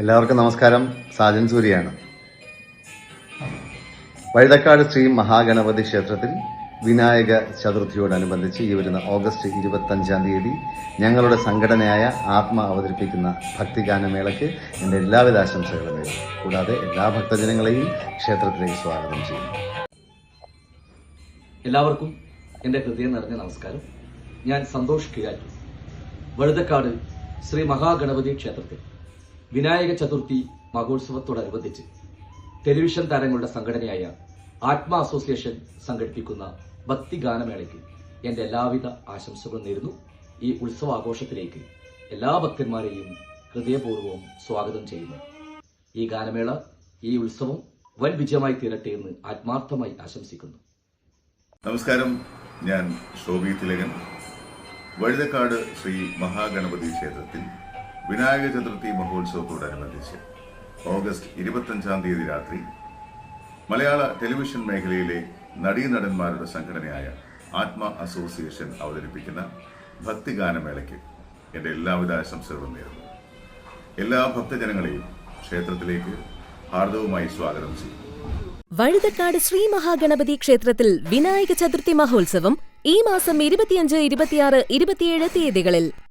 എല്ലാവർക്കും നമസ്കാരം. സാജൻ സൂര്യയാണ്. വഴുതക്കാട് ശ്രീ മഹാഗണപതി ക്ഷേത്രത്തിൽ വിനായക ചതുർത്ഥിയോടനുബന്ധിച്ച് ഈ വരുന്ന ഓഗസ്റ്റ് ഇരുപത്തഞ്ചാം തീയതി ഞങ്ങളുടെ സംഘടനയായ ആത്മ അവതരിപ്പിക്കുന്ന ഭക്തിഗാനമേളയ്ക്ക് എന്റെ എല്ലാവിധ ആശംസകളും നേരും കൂടാതെ എല്ലാ ഭക്തജനങ്ങളെയും ക്ഷേത്രത്തിലേക്ക് സ്വാഗതം ചെയ്യുന്നു. എല്ലാവർക്കും എന്റെ ഹൃദയം നിറഞ്ഞ നമസ്കാരം. ഞാൻ സന്തോഷ് കിഴാറ്റൂർ വഴുതക്കാട് ശ്രീ മഹാഗണപതി ക്ഷേത്രത്തിൽ. വിനായക ചതുർത്ഥി മഹോത്സവത്തോടനുബന്ധിച്ച് ടെലിവിഷൻ താരങ്ങളുടെ സംഘടനയായ ആത്മ അസോസിയേഷൻ സംഘടിപ്പിക്കുന്ന ഭക്തിഗാനമേളയ്ക്ക് എന്റെ എല്ലാവിധ ആശംസകളും നേരുന്നു. ഈ ഉത്സവാഘോഷത്തിലേക്ക് എല്ലാ ഭക്തന്മാരെയും ഹൃദയപൂർവം സ്വാഗതം ചെയ്യുന്നു. ഈ ഗാനമേള ഈ ഉത്സവം വൻ വിജയമായി തീരട്ടെ എന്ന് ആത്മാർത്ഥമായി ആശംസിക്കുന്നു. നമസ്കാരം. ഞാൻ ശോഭി തിലകൻ. വഴുതക്കാട് ശ്രീ മഹാഗണപതി ക്ഷേത്രത്തിൽ വിനായക ചതുർത്ഥി മഹോത്സവത്തോടനുബന്ധിച്ച് ഓഗസ്റ്റ് ഇരുപത്തഞ്ചാം തീയതി രാത്രി മലയാള ടെലിവിഷൻ മേഖലയിലെ നടീനടന്മാരുടെ സംഘടനയായ ആത്മ അസോസിയേഷൻ അവതരിപ്പിക്കുന്ന ഭക്തിഗാനമേളയ്ക്ക് എന്റെ എല്ലാവിധ ആശംസകളും നേരുന്നു. എല്ലാ ഭക്തജനങ്ങളെയും ക്ഷേത്രത്തിലേക്ക് ഹാർദവുമായി സ്വാഗതം ചെയ്യും വഴുതക്കാട് ശ്രീ മഹാഗണപതി ക്ഷേത്രത്തിൽ വിനായക ചതുർത്ഥി മഹോത്സവം ഈ മാസം ഇരുപത്തിയഞ്ച് ഇരുപത്തിയാറ് ഇരുപത്തിയേഴ് തീയതികളിൽ.